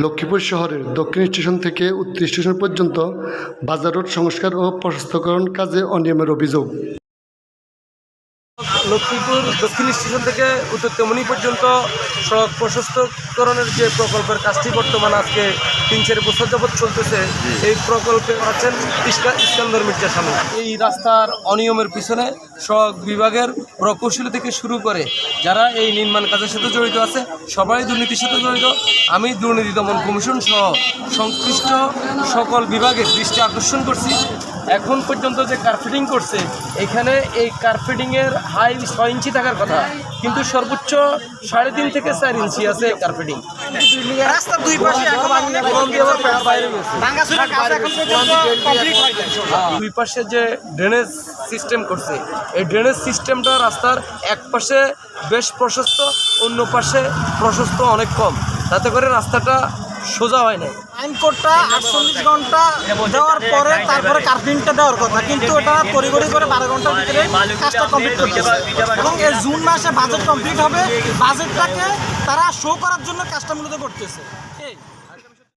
লক্ষ্মীপুর শহরের দক্ষিণ স্টেশন থেকে উত্তর স্টেশন পর্যন্ত বাজার রোড সংস্কার ও প্রশস্তকরণ কাজে অনিয়মের অভিযোগ। লক্ষ্মীপুর দক্ষিণ স্টেশন থেকে উত্তর তেমনি পর্যন্ত সড়ক প্রশস্তকরণের যে প্রকল্পের কাজটি বর্তমান আজকে তিন চার বছর যাবৎ চলতেছে, এই প্রকল্পে আছেন ইস্কা- ইস্কান্দর মির্জা সামু এই রাস্তার অনিয়মের পিছনে সড়ক বিভাগের প্রকৌশলী থেকে শুরু করে যারা এই নির্মাণ কাজের সাথে জড়িত আছে, সবাই দুর্নীতির সাথে জড়িত। আমি দুর্নীতি দমন কমিশন সহ সংশ্লিষ্ট সকল বিভাগের দৃষ্টি আকর্ষণ করছি। এখন পর্যন্ত যে কার্পেটিং করছে এখানে এই কার্পেটিংয়ের হাই ছয় ইঞ্চি থাকার কথা। কিন্তু সর্বোচ্চ সাড়ে তিন থেকে চার ইঞ্চি আছে কার্পেটিং রাস্তার দুই পাশে হয়। দুই পাশে যে ড্রেনেজ সিস্টেম করছে এই ড্রেনেজ সিস্টেমটা রাস্তার এক পাশে বেশ প্রশস্ত অন্য পাশে প্রশস্ত অনেক কম। তাতে করে রাস্তাটা সোজা হয় না আইন কোডটা আটচল্লিশ ঘণ্টা দেওয়ার পরে তারপরে কার্পিংটা দেওয়ার কথা, কিন্তু এটা তড়িঘড়ি করে বারো ঘণ্টার ভিতরে কাজটা কমপ্লিট হবে। এবং এই জুন মাসে বাজেট কমপ্লিট হবে। বাজেটটাকে তারা শো করার জন্য কাজটা মূলত করতেছে।